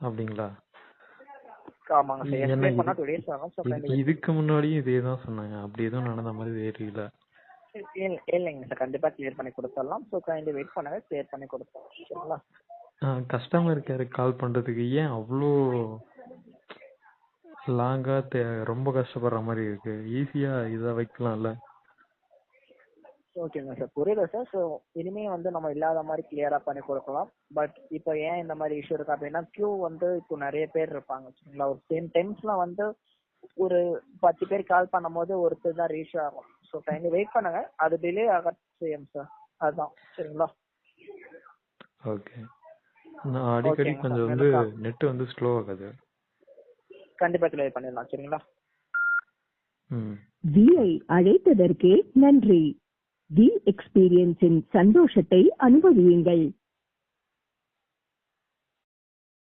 அப்படிங்களா? இதுக்கு முன்னாடியும் இதே தான் சொன்னாங்க. அப்படி எதுவும் நடந்த மாதிரி தெரியல. இல்லைங்க சார். கண்டிப்பா கிளியர் பண்ணி கொடுத்துடலாம். ஸோ கைண்ட்லி வெயிட் பண்ணுங்க. கிளியர் பண்ணி கொடுத்துடலாம். சரிங்களா? கஸ்டமர் கேருக்கு கால் பண்றதுக்கு ஏன் அவ்வளோ லாங்கா ரொம்ப கஷ்டப்படுற மாதிரி இருக்கு? ஈஸியா இதை வைக்கலாம்ல? ஓகேங்க சார் புரியுது சார் ஸோ இனிமே வந்து நம்ம இல்லாத மாதிரி கிளியரா பண்ணி கொடுக்கலாம். பட் இப்போ ஏன் இந்த மாதிரி இஷ்யூ இருக்கு அப்படின்னா கியூ வந்து இப்போ நிறைய பேர் இருப்பாங்க சரிங்களா ஒரு சேம் டைம்ஸ்ல வந்து ஒரு பத்து பேர் கால் பண்ணும்போது ஒருத்தர் தான் ரீச் ஆகும். ஸோ கைண்ட்லி வெயிட் பண்ணுங்க. அது டிலே ஆக செய்யும் சார் அதுதான் சரிங்களா? ஓகே நான் அடிக்கடி கொஞ்சம் வந்து நெட் வந்து ஸ்லோ ஆகுது. கண்டிப்பா கிளியர் பண்ணிடலாம். சரிங்களா? ம். விஐ அழைத்ததற்கு நன்றி. தி எக்ஸ்பீரியன்ஸின் சந்தோஷத்தை அனுபவியுங்கள்.